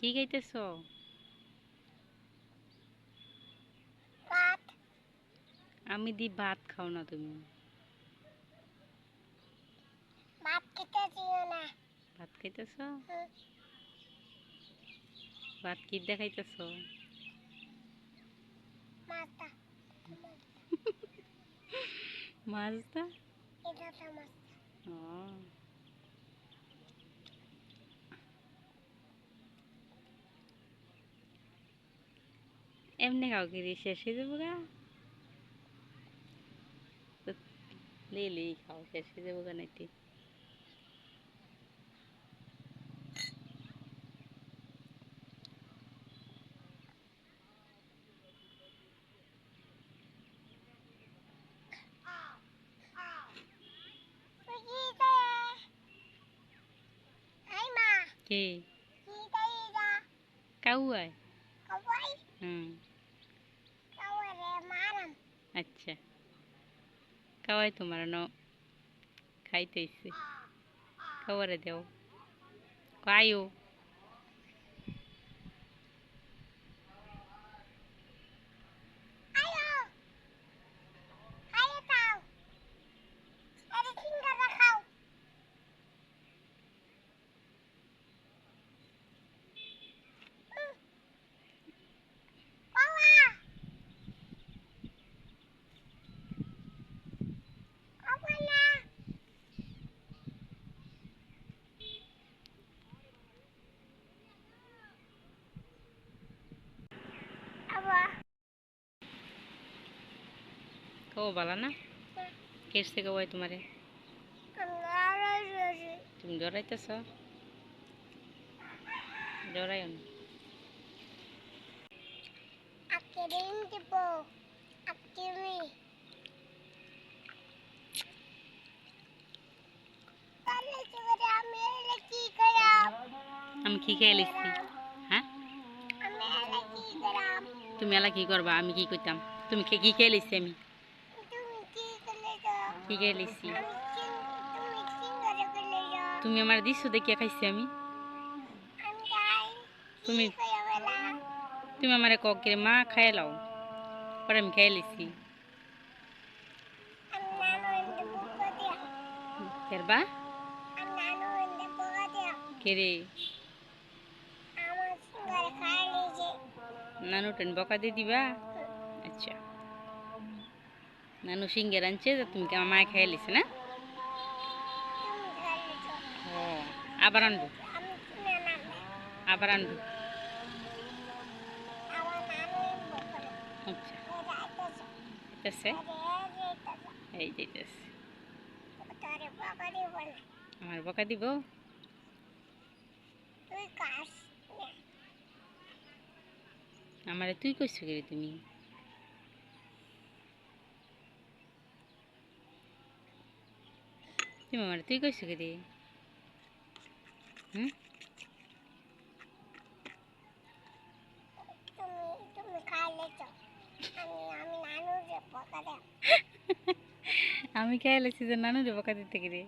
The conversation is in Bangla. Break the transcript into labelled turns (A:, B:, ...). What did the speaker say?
A: কি খাইতেছ আমি দি ভাত খাও না তুমি ভাত খাইতেছ ভাত কি দেখাইতেছ মাছটা ও এমনি খাও কি রে শেষ হয়ে যাব গা তো লে লে খাও শেষ হয়ে যাব গা নাইতে কে কাউয়ায় হুম আচ্ছা। খাওয়াই তোমার ন। খাইতে ইচ্ছে খাওয়ারে দেও কায়ো খাও বালা না কেসে খাওয়াই তোমারে তুমি ডরাইতেছ ডরাইও না আমি কি খেয়ে লিখছি হ্যাঁ তুমি এলা কি করবা আমি কি করতাম তুমি খে- কি খেয়ে লিখছি আমি খেয়ে লিখছি তুমি আমার দিচ্ছ দেখিয়া খাইছি আমি। তুমি তুমি আমার কে মা খাই লাও। পরে আমি খেয়ে লিখছি কেরবা কে রে? নানু টেন বকা দিয়ে দিবা? আচ্ছা। নানু সিঙ্গের আনছে তুমি আমার মায়ে খেয়ে লিছে না? ও আবার আনব। আবার আনব। আচ্ছা। আছে এই যেতেছে আমার বকা দিব। আমারে তুই কইছো কি তুমি? তুই মামার তুই কইছো কি রে আমি কে এলেছি যে নানুরে বকা দিতে গিরে